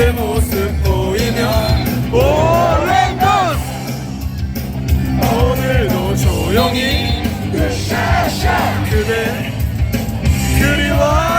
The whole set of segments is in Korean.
그대 모습 보이면 올랜도스 오늘도 조용히 그대 그리워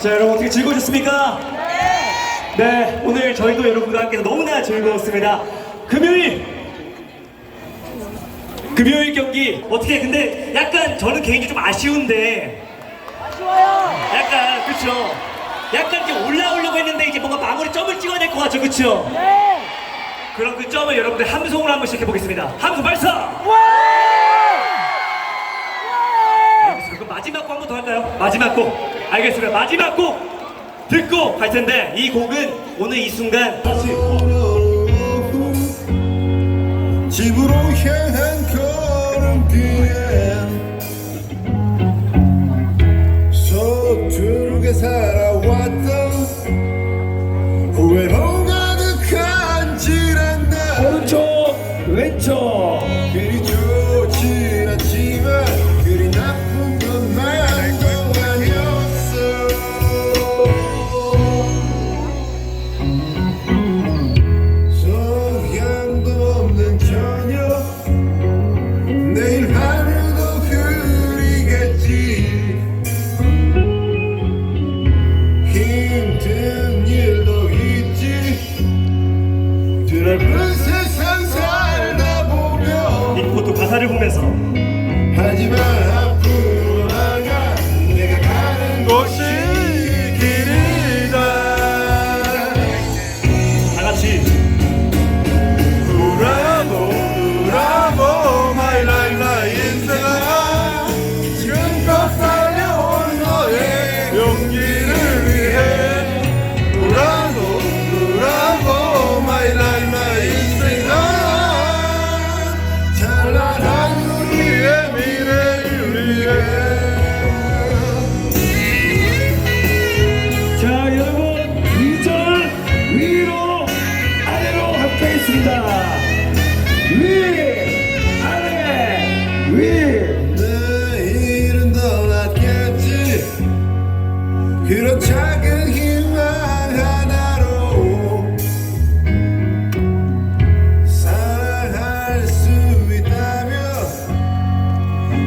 자 여러분 어떻게 즐거우셨습니까? 네 오늘 저희도 여러분과 함께 너무나 즐거웠습니다 금요일 금요일 경기 어떻게 근데 약간 저는 개인적으로 좀 아쉬운데 아쉬워요. 약간 그쵸 약간 이제 올라오려고 했는데 이제 뭔가 마무리 점을 찍어야 될 것 같죠 그쵸 네. 그럼 그 점을 여러분들 함성으로 한번 시작해 보겠습니다 함성 발사 와! 알겠습니다. 그럼 마지막 곡 한 번 더 할까요? 마지막 곡. 알겠습니다. 마지막 곡 듣고 갈 텐데 이 곡은 오늘 이 순간 다시 집으로 향한 걸음길에 서투르게 살아왔던 후회로 가득한 날 오른쪽 왼쪽 하지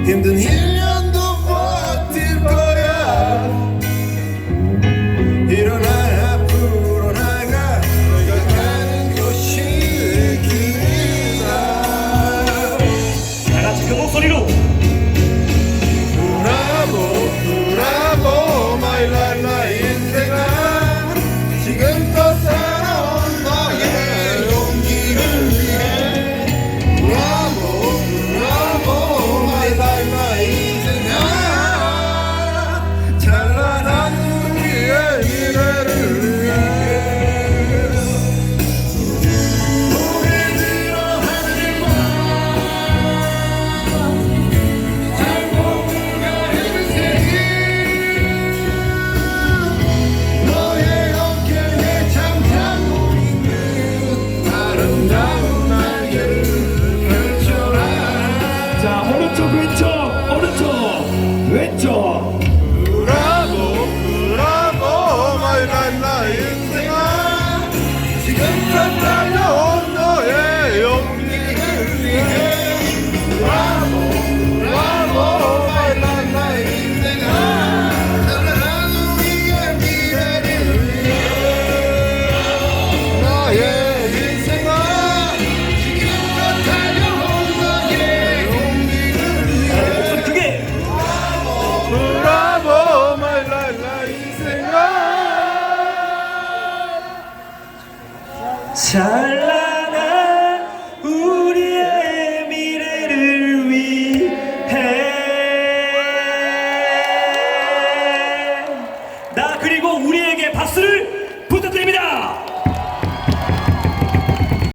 사랑할 수 있다면 힘든 잘